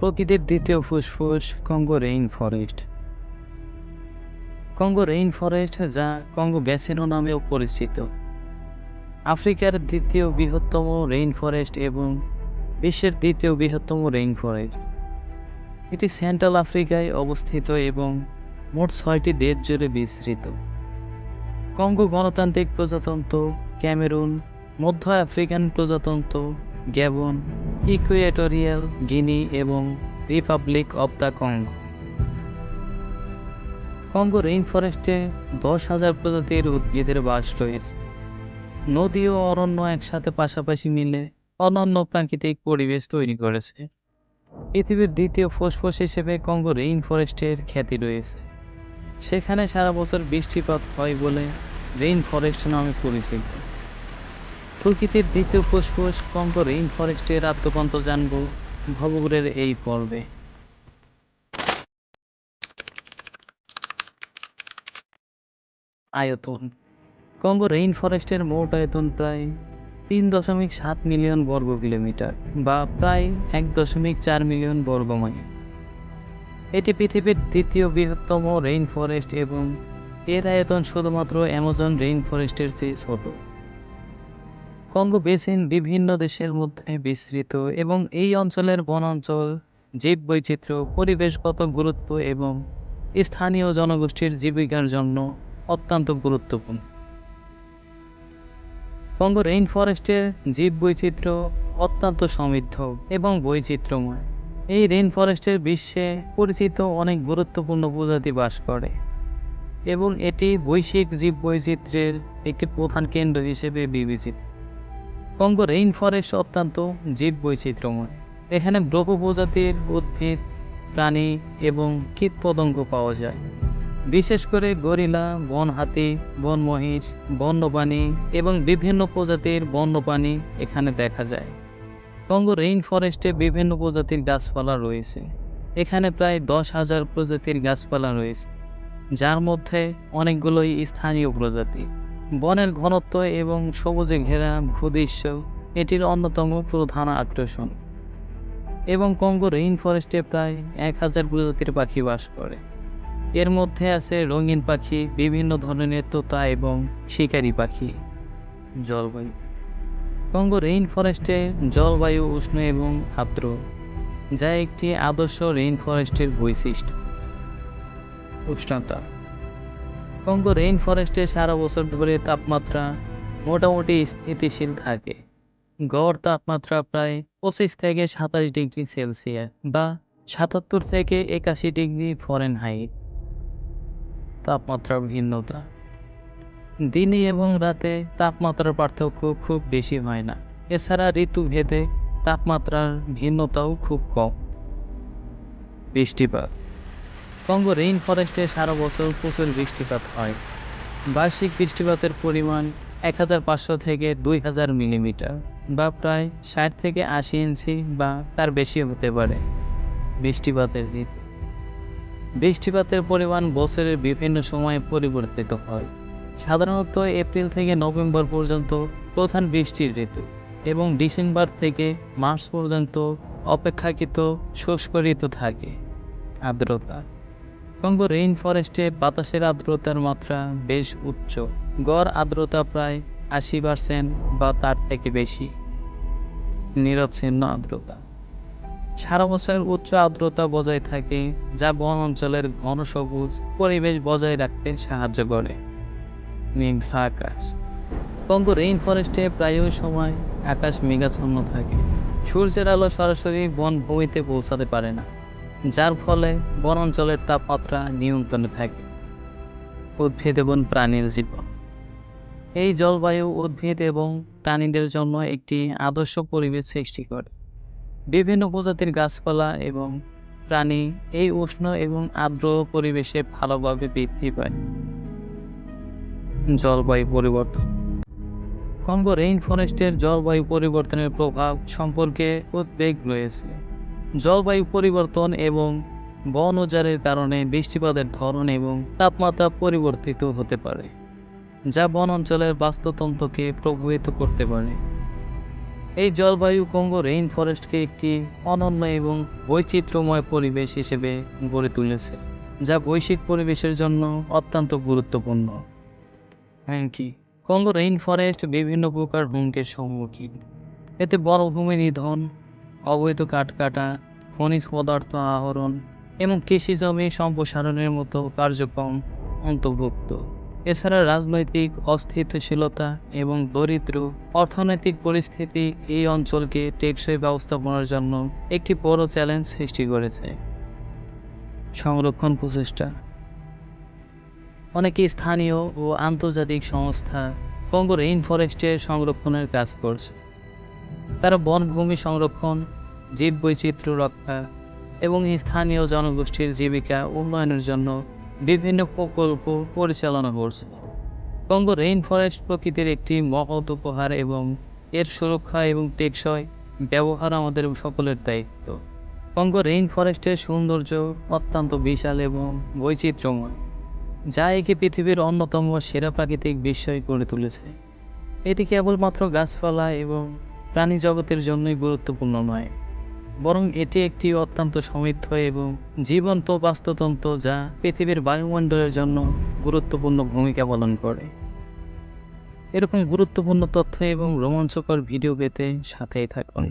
প্রকৃতির দ্বিতীয় ফুসফুস Congo rain forest. Congo rain forest যা কঙ্গো ব্যাসিনো নামেও পরিচিত। আফ্রিকার দ্বিতীয় বৃহত্তম রেইন ফরেস্ট এবং বিশ্বের দ্বিতীয় বৃহত্তম রেইন ফরেস্ট। এটি সেন্ট্রাল আফ্রিকায় অবস্থিত এবং মোট ছয়টি দেশ জুড়ে বিস্তৃত। কঙ্গো গণতান্ত্রিক প্রজাতন্ত্র ক্যামেরুন, মধ্য আফ্রিকান প্রজাতন্ত্র, গ্যাবন ইকুয়েটোরিয়াল, গিনি এবং republic of the Congo. Congo rain ফরেস্টে দশ হাজার প্রজাতির উদ্ভিদের বাস রয়েছে। নদী ও অরণ্য একসাথে পাশাপাশি মিলে অনন্য প্রাকৃতিক পরিবেশ তৈরি করেছে। পৃথিবীর দ্বিতীয় ফুসফুস হিসেবে কঙ্গো রেইন ফরেস্টের খ্যাতি রয়েছে। সেখানে সারা বছর বৃষ্টিপাত হয় বলে রেইন ফরেস্ট নামে পরিচিত। প্রকৃতির দ্বিতীয় ফুসফুস কঙ্গো রেইন ফরেস্টের আত্মপন্ত জানব ভবগুরের এই পর্বে। আয়তন। কঙ্গো রেইন ফরেস্টের মোট আয়তন প্রায় তিন দশমিক সাত মিলিয়ন বর্গ কিলোমিটার বা প্রায় এক দশমিক চার মিলিয়ন বর্গ মাইল এটি পৃথিবীর দ্বিতীয় বৃহত্তম রেইন ফরেস্ট এবং এর আয়তন শুধুমাত্র অ্যামাজন রেইন ফরেস্টের চেয়ে ছোট। কঙ্গো বেসিন বিভিন্ন দেশের মধ্যে বিস্তৃত এবং এই অঞ্চলের বনাঞ্চল, জীববৈচিত্র্য, পরিবেশগত গুরুত্ব এবং স্থানীয় জনগোষ্ঠীর জীবিকার জন্য অত্যন্ত গুরুত্বপূর্ণ। কঙ্গো রেইন ফরেস্টের জীববৈচিত্র্য অত্যন্ত সমৃদ্ধ এবং বৈচিত্র্যময়। এই রেইন ফরেস্টের বিশ্বে পরিচিত অনেক গুরুত্বপূর্ণ প্রজাতি বাস করে এবং এটি বৈশ্বিক জীববৈচিত্র্যের একটি প্রধান কেন্দ্র হিসেবে বিবেচিত। কঙ্গো রেইন ফরেস্ট অত্যন্ত জীববৈচিত্র্যময় এখানে ব্রহ্ম প্রজাতির উদ্ভিদ, প্রাণী এবং কীটপতঙ্গ পাওয়া যায়। বিশেষ করে গরিলা বন হাতি বন মহিষ বন্যপ্রাণী এবং বিভিন্ন প্রজাতির বন্যপ্রাণী এখানে দেখা যায়। কঙ্গো রেইন ফরেস্টে বিভিন্ন প্রজাতির গাছপালা রয়েছে। এখানে প্রায় দশ হাজার প্রজাতির গাছপালা রয়েছে, যার মধ্যে অনেকগুলোই স্থানীয় প্রজাতি। বনের ঘনত্ব এবং সবুজে ঘেরা ভূদৃশ্য, এটির অন্যতম প্রধান আকর্ষণ। এবং কঙ্গো রেইন ফরেস্টে প্রায় এক হাজার প্রজাতির পাখি বাস করে। এর মধ্যে আছে রঙিন পাখি, বিভিন্ন ধরনের তোতা এবং শিকারি পাখি, জলবায়ু। কঙ্গো রেইন ফরেস্টে জলবায়ু উষ্ণ এবং আর্দ্র, যা একটি আদর্শ রেইন ফরেস্টের বৈশিষ্ট্য। উষ্ণতা। কঙ্গো রেইন ফরেস্টে সারা বছর ধরে তাপমাত্রা মোটামুটি স্থিতিশীল থাকে। গড় তাপমাত্রা প্রায় পঁচিশ থেকে সাতাশ ডিগ্রি সেলসিয়াস বা সাতাত্তর থেকে একাশি ডিগ্রি ফরেনহাইট। তাপমাত্রার ভিন্নতা। দিনে এবং রাতে তাপমাত্রার পার্থক্য খুব বেশি হয় না। এছাড়া ঋতুভেদে তাপমাত্রার ভিন্নতাও খুব কম। বৃষ্টিপাত। কঙ্গো রেইন ফরেস্টে সারা বছর প্রচুর বৃষ্টিপাত হয়। বার্ষিক বৃষ্টিপাতের পরিমাণ এক হাজার পাঁচশো থেকে দুই হাজার মিলিমিটার বা প্রায় ষাট থেকে আশি ইঞ্চি বা তার বেশি হতে পারে বৃষ্টিপাতের ঋতু। বৃষ্টিপাতের পরিমাণ বছরের বিভিন্ন সময়ে পরিবর্তিত হয়। সাধারণত এপ্রিল থেকে নভেম্বর পর্যন্ত প্রধান বৃষ্টির ঋতু এবং ডিসেম্বর থেকে মার্চ পর্যন্ত অপেক্ষাকৃত শুষ্ক ঋতু থাকে। আর্দ্রতা কঙ্গো রেইন ফরেস্টে বাতাসের আর্দ্রতার মাত্রা বেশ উচ্চ। গড় আর্দ্রতা প্রায় আশি পার্সেন্ট বা তার থেকে বেশি। নিরবচ্ছিন্ন আর্দ্রতা। সারা বছর উচ্চ আর্দ্রতা বজায় থাকে, যা বন অঞ্চলের ঘন সবুজ পরিবেশ বজায় রাখতে সাহায্য করে। মেঘ আকাশ। কঙ্গো রেইন ফরেস্টে প্রায় সময় আকাশ মেঘাচ্ছন্ন থাকে। সূর্যের আলো সরাসরি বনভূমিতে পৌঁছাতে পারে না। যার ফলে বন অঞ্চলের তাপমাত্রা নিয়ন্ত্রণে থাকে। উদ্ভিদ এবং প্রাণীর জীবন। এই জলবায়ু উদ্ভিদ এবং প্রাণীদের জন্য একটি আদর্শ পরিবেশ সৃষ্টি করে। বিভিন্ন প্রজাতির গাছপালা এবং প্রাণী এই উষ্ণ এবং আর্দ্র পরিবেশে ভালোভাবে বৃদ্ধি পায়। জলবায়ু পরিবর্তন। কঙ্গো রেইন ফরেস্টের জলবায়ু পরিবর্তনের প্রভাব সম্পর্কে উদ্বেগ রয়েছে। জলবায়ু পরিবর্তন এবং বন উজাড়ের কারণে বৃষ্টিপাতের ধরন এবং তাপমাত্রা পরিবর্তিত হতে পারে, যা বন অঞ্চলের বাস্তুতন্ত্রকে প্রভাবিত করতে পারে। এই জলবায়ু কঙ্গো রেইন ফরেস্টকে একটি অনন্য এবং বৈচিত্র্যময় পরিবেশ হিসেবে গড়ে তুলেছে, যা বৈশ্বিক পরিবেশের জন্য অত্যন্ত গুরুত্বপূর্ণ। ইউ। কঙ্গো রেইন ফরেস্ট বিভিন্ন প্রকার হুমকির সম্মুখীন। এতে বনভূমি নিধন অবৈধ কাঠ কাটা, খনিজ পদার্থ আহরণ এবং কৃষি জমি সম্প্রসারণের মতো কার্যক্রম অন্তর্ভুক্ত। এছাড়া রাজনৈতিক অস্থিতিশীলতা এবং দরিদ্র অর্থনৈতিক পরিস্থিতি এই অঞ্চলকে টেকসই ব্যবস্থাপনার জন্য একটি বড় চ্যালেঞ্জ সৃষ্টি করেছে। সংরক্ষণ প্রচেষ্টা। অনেকে স্থানীয় ও আন্তর্জাতিক সংস্থা কঙ্গো রেইন ফরেস্টের সংরক্ষণের কাজ করছে। তারা বনভূমি সংরক্ষণ, জীববৈচিত্র্য রক্ষা এবং স্থানীয় জনগোষ্ঠীর জীবিকা উন্নয়নের জন্য বিভিন্ন প্রকল্প পরিচালনা করছে। কঙ্গো রেইন ফরেস্ট প্রকৃতির একটি মহৎ উপহার এবং এর সুরক্ষা এবং টেকসই ব্যবহার আমাদের সকলের দায়িত্ব। কঙ্গো রেইন ফরেস্টের সৌন্দর্য অত্যন্ত বিশাল এবং বৈচিত্র্যময়, যা একে পৃথিবীর অন্যতম সেরা প্রাকৃতিক বিস্ময় করে তুলেছে। এটি কেবলমাত্র গাছপালা এবং প্রাণী জগতের জন্যই গুরুত্বপূর্ণ নয়, বরং এটি একটি অত্যন্ত সমৃদ্ধ এবং জীবন্ত বাস্তুতন্ত্র যা পৃথিবীর বায়ুমণ্ডলের জন্য গুরুত্বপূর্ণ ভূমিকা পালন করে। এরকম গুরুত্বপূর্ণ তথ্য এবং রোমাঞ্চকর ভিডিও পেতে সাথেই থাকুন।